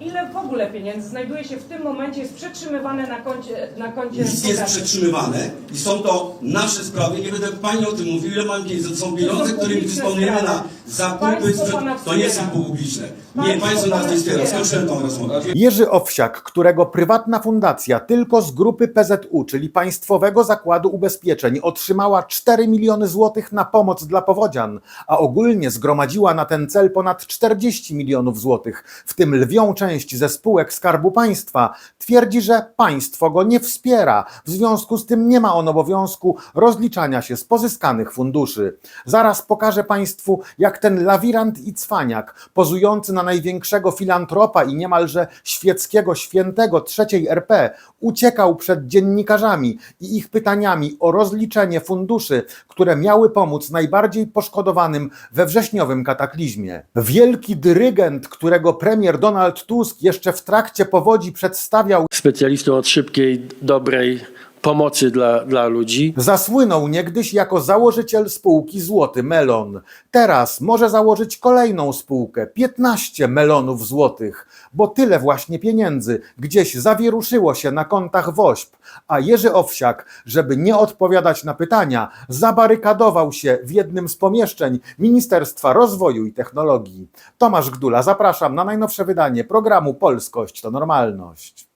Ile w ogóle pieniędzy znajduje się w tym momencie, jest przetrzymywane na koncie, na koncie Nic jest fundacji? przetrzymywane i są to nasze sprawy. Nie będę Pani o tym mówił, ile mam pieniędzy. To są pieniądze, którymi dysponujemy na zakupy. Państwo sprzed- pana To nie są publiczne. Nie, Państwo nas nie wspiera. Skończyłem tą rozmowę. Jerzy Owsiak, którego prywatna fundacja tylko z grupy PZU, czyli Państwowego Zakładu Ubezpieczeń, otrzymała 4 miliony złotych na pomoc dla powodzian, a ogólnie zgromadziła na ten cel ponad 40 milionów złotych, w tym lwią część ze spółek Skarbu Państwa, twierdzi, że państwo go nie wspiera. W związku z tym nie ma on obowiązku rozliczania się z pozyskanych funduszy. Zaraz pokażę Państwu, jak ten lawirant i cwaniak, pozujący na największego filantropa i niemalże świeckiego świętego trzeciej RP, uciekał przed dziennikarzami i ich pytaniami o rozliczenie funduszy, które miały pomóc najbardziej poszkodowanym we wrześniowym kataklizmie. Wielki dyrygent, którego premier Donald Tusk jeszcze w trakcie powodzi przedstawiał specjalistą od szybkiej, dobrej pomocy dla, dla ludzi. Zasłynął niegdyś jako założyciel spółki Złoty Melon. Teraz może założyć kolejną spółkę 15 melonów złotych, bo tyle właśnie pieniędzy gdzieś zawieruszyło się na kontach WOŚP, a Jerzy Owsiak, żeby nie odpowiadać na pytania, zabarykadował się w jednym z pomieszczeń Ministerstwa Rozwoju i Technologii. Tomasz Gdula, zapraszam na najnowsze wydanie programu Polskość to Normalność.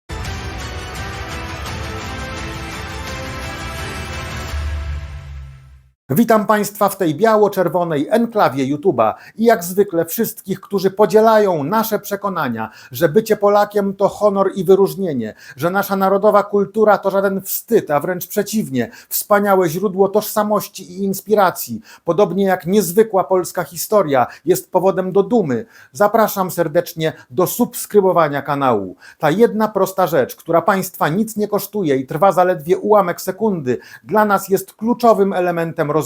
Witam Państwa w tej biało-czerwonej enklawie YouTube'a i jak zwykle wszystkich, którzy podzielają nasze przekonania, że bycie Polakiem to honor i wyróżnienie, że nasza narodowa kultura to żaden wstyd, a wręcz przeciwnie, wspaniałe źródło tożsamości i inspiracji, podobnie jak niezwykła polska historia jest powodem do dumy. Zapraszam serdecznie do subskrybowania kanału. Ta jedna prosta rzecz, która Państwa nic nie kosztuje i trwa zaledwie ułamek sekundy, dla nas jest kluczowym elementem rozwoju,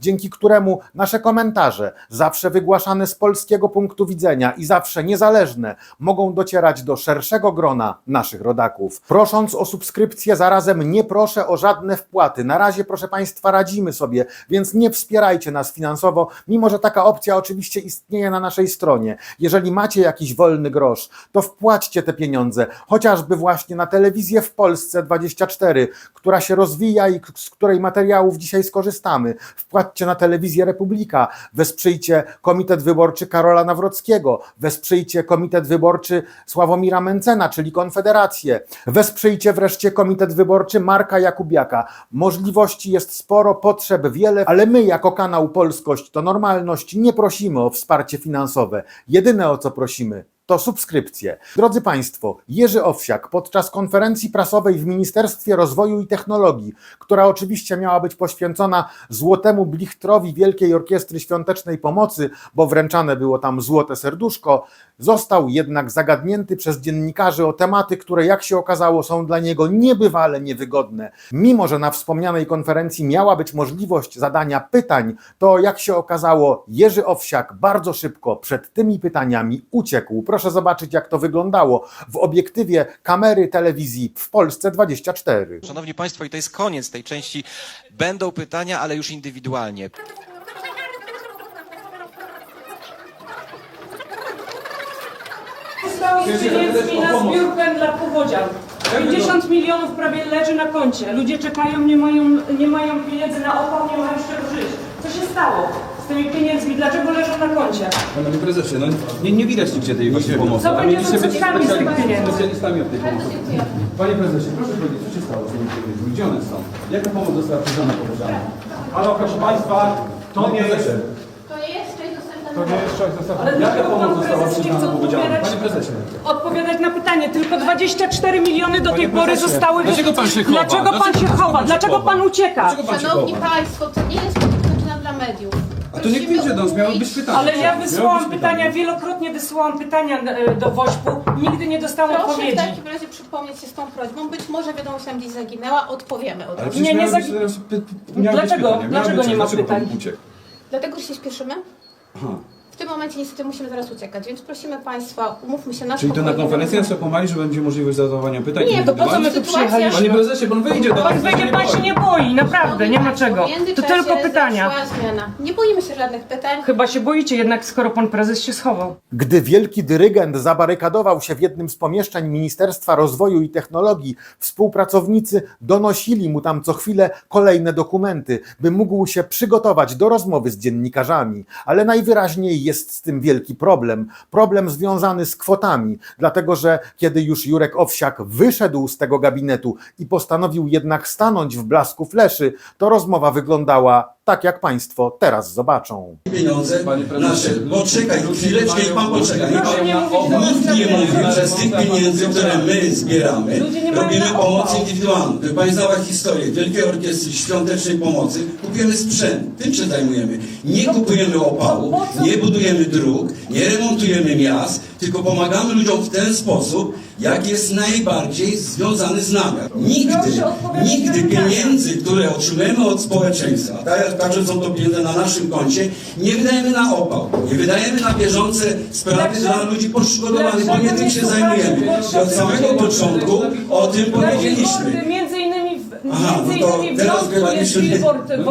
dzięki któremu nasze komentarze, zawsze wygłaszane z polskiego punktu widzenia i zawsze niezależne, mogą docierać do szerszego grona naszych rodaków. Prosząc o subskrypcję, zarazem nie proszę o żadne wpłaty. Na razie, proszę Państwa, radzimy sobie, więc nie wspierajcie nas finansowo, mimo że taka opcja oczywiście istnieje na naszej stronie. Jeżeli macie jakiś wolny grosz, to wpłaćcie te pieniądze, chociażby właśnie na telewizję w Polsce 24, która się rozwija i z której materiałów dzisiaj skorzystamy. Wpłaćcie na telewizję Republika, wesprzyjcie Komitet Wyborczy Karola Nawrockiego, wesprzyjcie Komitet Wyborczy Sławomira Mencena, czyli Konfederację, wesprzyjcie wreszcie Komitet Wyborczy Marka Jakubiaka. Możliwości jest sporo, potrzeb wiele, ale my jako kanał Polskość to Normalność. Nie prosimy o wsparcie finansowe. Jedyne o co prosimy to subskrypcje. Drodzy Państwo, Jerzy Owsiak podczas konferencji prasowej w Ministerstwie Rozwoju i Technologii, która oczywiście miała być poświęcona złotemu blichtrowi Wielkiej Orkiestry Świątecznej Pomocy, bo wręczane było tam złote serduszko, został jednak zagadnięty przez dziennikarzy o tematy, które jak się okazało są dla niego niebywale niewygodne. Mimo, że na wspomnianej konferencji miała być możliwość zadania pytań, to jak się okazało, Jerzy Owsiak bardzo szybko przed tymi pytaniami uciekł. Proszę zobaczyć, jak to wyglądało w obiektywie kamery telewizji w Polsce 24. Szanowni Państwo, i to jest koniec tej części. Będą pytania, ale już indywidualnie. Zostało z pieniędzmi na zbiórkę dla powodzian. 50 milionów prawie leży na koncie. Ludzie czekają, nie mają, nie mają pieniędzy na opał, nie mają z czego żyć. Co się stało tymi pieniędzmi? Dlaczego leżą na koncie? Panie prezesie, no nie, nie widać nigdzie tej właśnie pomocy. Co będzie z odsetkami z tych specjali- pieniędzy? specjalistami od tej pomocy. Panie prezesie, proszę powiedzieć, co się stało z tymi pieniędzmi? Gdzie one są? Jaka pomoc została przyznana powodzianom? Ale proszę Państwa, to nie jest... To nie jest część dostępna To nie jest część dostępna. Ale Jaka dlaczego pomoc została prezes nie chce przyznana powodzianom? odpowiadać, Panie prezesie. odpowiadać na pytanie? Tylko 24 miliony do tej pory prezesie, zostały... dlaczego pan się chowa? Dlaczego pan się chowa? Dlaczego pan ucieka? Szanowni? Państwo, to nie jest dostępna dla mediów. To niech Prosimy wyjdzie do nas, miały być pytania. Ale ja być pytania, wielokrotnie wysyłałam pytania e, do Wośpu, nigdy nie dostałam Proszę w odpowiedzi. takim razie przypomnieć się z tą prośbą. Być może wiadomość nam gdzieś zaginęła, odpowiemy od Ale razu. przecież Nie, nie miały być, zagi- e, py- miały być Dlaczego? pytania, miały Dlaczego być- nie ma dlaczego pan pytań? uciekł? Dlatego że się śpieszymy. Aha. W tym momencie niestety musimy zaraz uciekać, więc prosimy Państwa, umówmy się na Czyli to na spokojnie. konferencji następnej że będzie możliwość zadawania pytań Nie, to po co my tu indywidualnych? przyjechaliśmy? Panie prezesie, pan wyjdzie do Pan wyjdzie, pan się nie boi, naprawdę, nie ma czego. W To międzyczasie tylko pytania. zaszła zmiana. Nie boimy się żadnych pytań. Chyba się boicie jednak, skoro pan prezes się schował. Gdy wielki dyrygent zabarykadował się w jednym z pomieszczeń Ministerstwa Rozwoju i Technologii, współpracownicy donosili mu tam co chwilę kolejne dokumenty, by mógł się przygotować do rozmowy z dziennikarzami. Ale najwyraźniej jest z tym wielki problem. Problem związany z kwotami, dlatego że kiedy już Jurek Owsiak wyszedł z tego gabinetu i postanowił jednak stanąć w blasku fleszy, to rozmowa wyglądała tak, jak Państwo teraz zobaczą. pieniądze nasze. Poczekaj, chwileczkę, niech pan poczeka. Niech Proszę pan, nie mówić do nas nikt nie mówi, że z tych pieniędzy, które my zbieramy, Ludzie nie mają robimy na pomoc opał. indywidualną. Gdyby pani znała historię Wielkiej Orkiestry Świątecznej Pomocy, kupujemy sprzęt. Tym się zajmujemy. Nie kupujemy opału, nie budujemy dróg, nie remontujemy miast, tylko pomagamy ludziom w ten sposób, jak jest najbardziej związany z nami. Nigdy, nigdy pieniędzy, które otrzymujemy od społeczeństwa, tak, także są to pieniądze na naszym koncie, nie wydajemy na opał, nie wydajemy na bieżące sprawy dla ludzi poszkodowanych, bo nie tym się zajmujemy. I od samego początku o tym powiedzieliśmy. Między innymi, w, Aha, między no to innymi w teraz Lądku jest billboard. No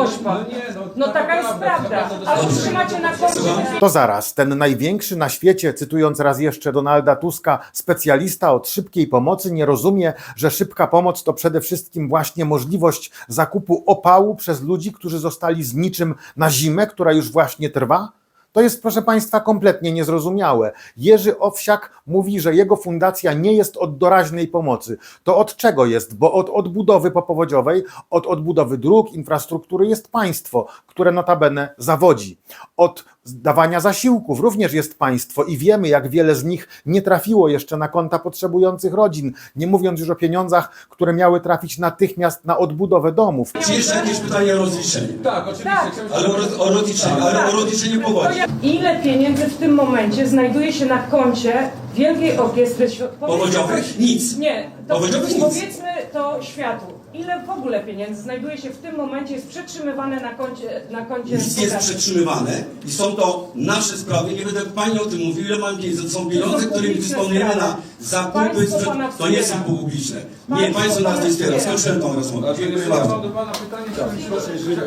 no, No taka jest prawda, prawda. taka A prawda. utrzymacie na koncie Słucham? To zaraz, ten największy na świecie, cytując raz jeszcze Donalda Tuska, specjalista od szybkiej pomocy, nie rozumie, że szybka pomoc to przede wszystkim właśnie możliwość zakupu opału przez ludzi, którzy zostali z niczym na zimę, która już właśnie trwa? To jest, proszę Państwa, kompletnie niezrozumiałe. Jerzy Owsiak mówi, że jego fundacja nie jest od doraźnej pomocy. To od czego jest? Bo od odbudowy popowodziowej, od odbudowy dróg, infrastruktury jest państwo, które notabene zawodzi. Od dawania zasiłków również jest państwo i wiemy, jak wiele z nich nie trafiło jeszcze na konta potrzebujących rodzin, nie mówiąc już o pieniądzach, które miały trafić natychmiast na odbudowę domów. Czy jeszcze jakieś pytanie o rozliczenie? Tak, oczywiście. Tak. Ale o, roz- o rozliczenie, ale o rozliczenie powodzi. Ile pieniędzy w tym momencie znajduje się na koncie Wielkiej Orkiestry Świ- Powodziowych? Nic. Nie, to Powodziowych nic. powiedzmy to światu. Ile w ogóle pieniędzy znajduje się w tym momencie, jest przetrzymywane na koncie, na koncie Nic nie jest przetrzymywane i są to nasze sprawy. Nie będę pani o tym mówił, ile mam pieniędzy. To są pieniądze, którymi dysponujemy sprawy. na zakupy. Państwo pana To nie są publiczne. Nie, Państwo państwo nas nie wspiera. Skończyłem tą rozmowę. Dziękuję bardzo. mam do Pana pytanie, chciałbym się,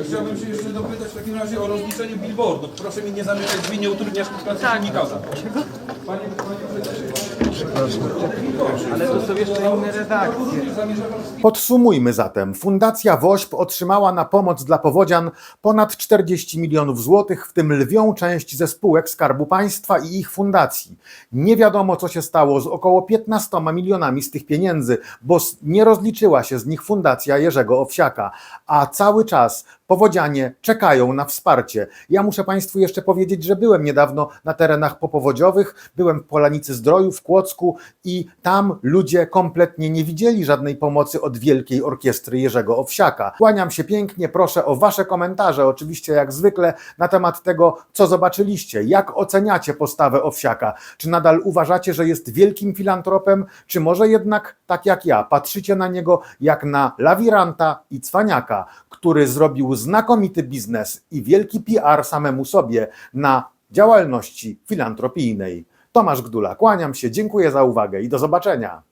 chciałbym się jeszcze dopytać w takim razie o rozliczenie billboardu. Proszę mi nie zamykać drzwi, nie utrudniać pracy Tak. dziennikarza. Panie, panie prezesie. Podsumujmy zatem. Fundacja WOŚP otrzymała na pomoc dla powodzian ponad 40 milionów złotych, w tym lwią część ze spółek Skarbu Państwa i ich fundacji. Nie wiadomo, co się stało z około 15 milionami z tych pieniędzy, bo nie rozliczyła się z nich Fundacja Jerzego Owsiaka, a cały czas powodzianie czekają na wsparcie. Ja muszę Państwu jeszcze powiedzieć, że byłem niedawno na terenach popowodziowych, byłem w Polanicy Zdroju, w Kłodzku i tam ludzie kompletnie nie widzieli żadnej pomocy od Wielkiej Orkiestry Jerzego Owsiaka. Kłaniam się pięknie, proszę o Wasze komentarze, oczywiście jak zwykle, na temat tego, co zobaczyliście, jak oceniacie postawę Owsiaka, czy nadal uważacie, że jest wielkim filantropem, czy może jednak, tak jak ja, patrzycie na niego jak na lawiranta i cwaniaka, który zrobił znakomity biznes i wielki PR samemu sobie na działalności filantropijnej. Tomasz Gdula, kłaniam się, dziękuję za uwagę i do zobaczenia.